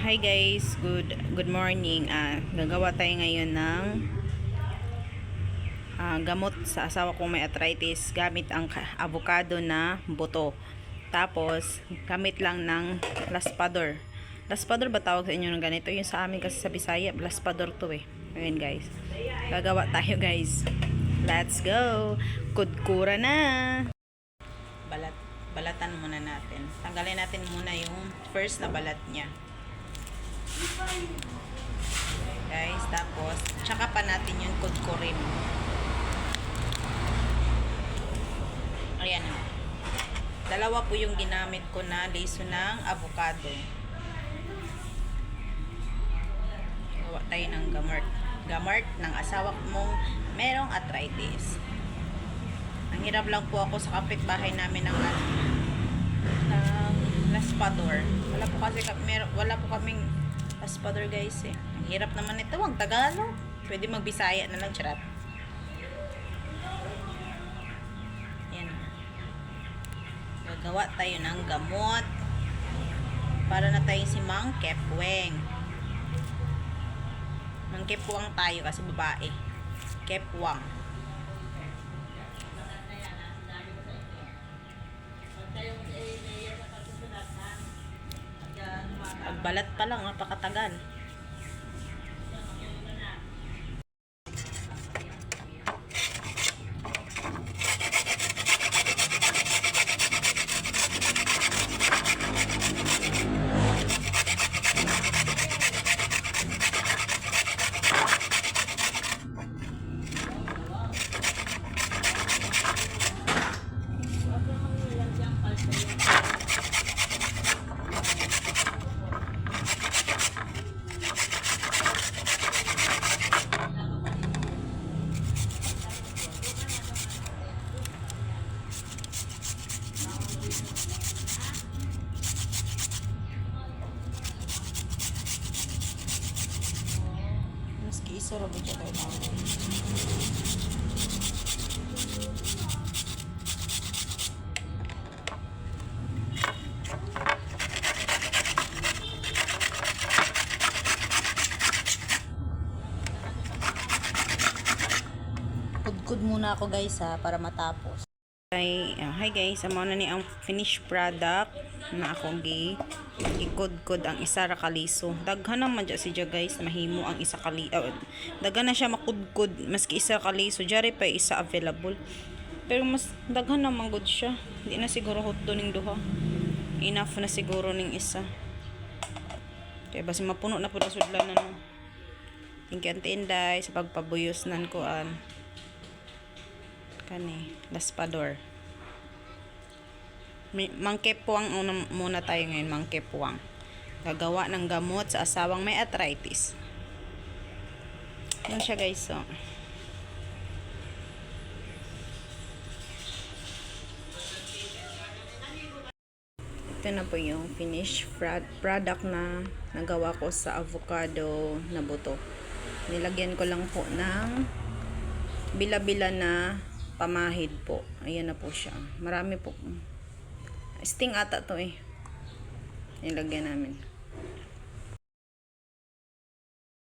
Hi guys, good good morning. Ah, gagawa tayo ngayon ng ah, gamot sa asawa kong may arthritis gamit ang avocado na buto. Tapos, gamit lang ng laspador. Laspador ba tawag sa inyo ng ganito? Yung sa amin kasi sa Bisaya, laspador to eh. Ayan guys. Gagawa tayo guys. Let's go! Kudkura na! Balat, balatan muna natin. Tanggalin natin muna yung first na balat niya. Guys, tapos, tsaka pa natin yung kudkurin. Ayan na. Dalawa po yung ginamit ko na liso ng avocado. Gawa tayo ng gamart. Gamart ng asawa mong merong arthritis. Ang hirap lang po ako sa kapitbahay namin ng ng laspador. Wala po kasi wala po kaming laspador guys eh. Ang hirap naman ito, wag Tagalog. Pwede magbisaya na lang, charat. Yan. Gagawa tayo ng gamot. Para na tayo si Mang Kepweng. Mang Kepwang tayo kasi babae. Kepwang. Pagbalat pa lang, napakatagal. Isa rabi siya tayo na. Kudkud muna ako guys ha, para matapos. Hi, ah, hi guys, amo na ni ang finished product na akong gi ikod-kod ang isa ra kaliso. Daghan naman dya siya guys, mahimo ang isa kali oh, daghan na siya makudkod maski isa kaliso, jari pa isa available. Pero mas daghan naman gud siya. Di na siguro hot do ning duha. Enough na siguro ning isa. Kaya basi mapuno na po na sudlan no. Thank you Auntie sa pagpabuyos nan kuan kani laspador mangkepuang una muna tayo ngayon mangkepuang gagawa ng gamot sa asawang may arthritis. Yan siya guys so ito na po yung finished product na nagawa ko sa avocado na buto. Nilagyan ko lang po ng bila-bila na pamahid po. Ayan na po siya. Marami po. Sting ata to eh. Nilagyan namin.